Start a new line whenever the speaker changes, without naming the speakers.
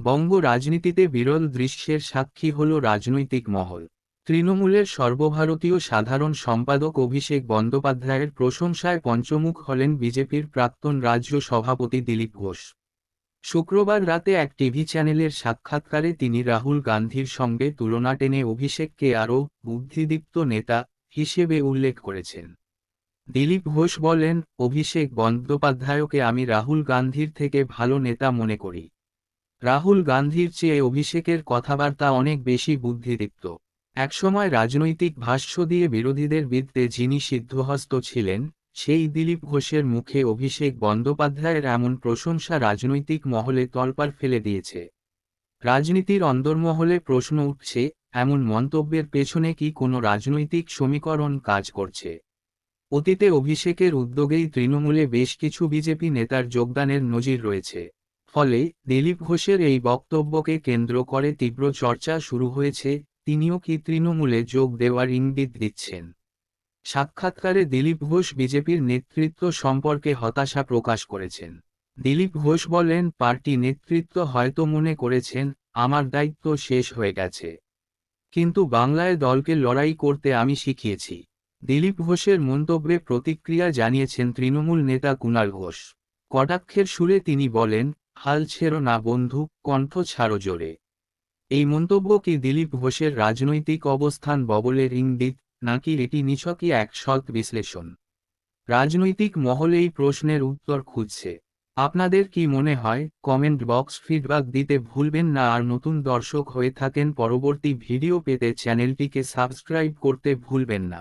বঙ্গ রাজনীতিতে বিরল দৃশ্যের সাক্ষী হল রাজনৈতিক মহল। তৃণমূলের সর্বভারতীয় সাধারণ সম্পাদক অভিষেক বন্দ্যোপাধ্যায়ের প্রশংসায় পঞ্চমুখ হলেন বিজেপির প্রাক্তন রাজ্য সভাপতি দিলীপ ঘোষ। শুক্রবার রাতে এক টিভি চ্যানেলের সাক্ষাৎকারে তিনি রাহুল গান্ধীর সঙ্গে তুলনা টেনে অভিষেককে আরও বুদ্ধিদীপ্ত নেতা হিসেবে উল্লেখ করেছেন। দিলীপ ঘোষ বলেন, অভিষেক বন্দ্যোপাধ্যায়কে আমি রাহুল গান্ধীর থেকে ভালো নেতা মনে করি। রাহুল গান্ধীর চেয়ে অভিষেকের কথাবার্তা অনেক বেশি বুদ্ধিদীপ্ত। একসময় রাজনৈতিক ভাষ্য দিয়ে বিরোধীদের বিদ্যে যিনি সিদ্ধহস্ত ছিলেন, সেই দিলীপ ঘোষের মুখে অভিষেক বন্দ্যোপাধ্যায়ের এমন প্রশংসা রাজনৈতিক মহলে তলপার ফেলে দিয়েছে। রাজনীতির অন্দরমহলে প্রশ্ন উঠছে, এমন মন্তব্যের পেছনে কি কোনো রাজনৈতিক সমীকরণ কাজ করছে? অতীতে অভিষেকের উদ্যোগেই তৃণমূলে বেশ কিছু বিজেপি নেতার যোগদানের নজির রয়েছে। ফলে দিলীপ ঘোষের এই বক্তব্যকে কেন্দ্র করে তীব্র চর্চা শুরু হয়েছে, তিনিও কি তৃণমূলে যোগ দেওয়ার ইঙ্গিত দিচ্ছেন? সাক্ষাৎকারে দিলীপ ঘোষ বিজেপির নেতৃত্ব সম্পর্কে হতাশা প্রকাশ করেছেন। দিলীপ ঘোষ বলেন, পার্টি নেতৃত্ব হয়তো মনে করেছেন, আমার দায়িত্ব শেষ হয়ে গেছে। কিন্তু বাংলায় দলকে লড়াই করতে আমি শিখিয়েছি। দিলীপ ঘোষের মন্তব্যে প্রতিক্রিয়া জানিয়েছেন তৃণমূল নেতা কুণাল ঘোষ। কটাক্ষের সুরে তিনি বলেন হাল ছেড়ো না বন্ধু, কণ্ঠ ছাড়ো জোরে। এই মন্তব্য কি দিলীপ ঘোষের রাজনৈতিক অবস্থান ববলের ইঙ্গিত নাকি এটি নিছকই এক সৎ বিশ্লেষণ? রাজনৈতিক মহল এই প্রশ্নের উত্তর খুঁজছে। আপনাদের কি মনে হয়, কমেন্ট বক্স ফিডব্যাক দিতে ভুলবেন না আর নতুন দর্শক হয়ে থাকেন পরবর্তী ভিডিও পেতে চ্যানেলটিকে সাবস্ক্রাইব করতে ভুলবেন না।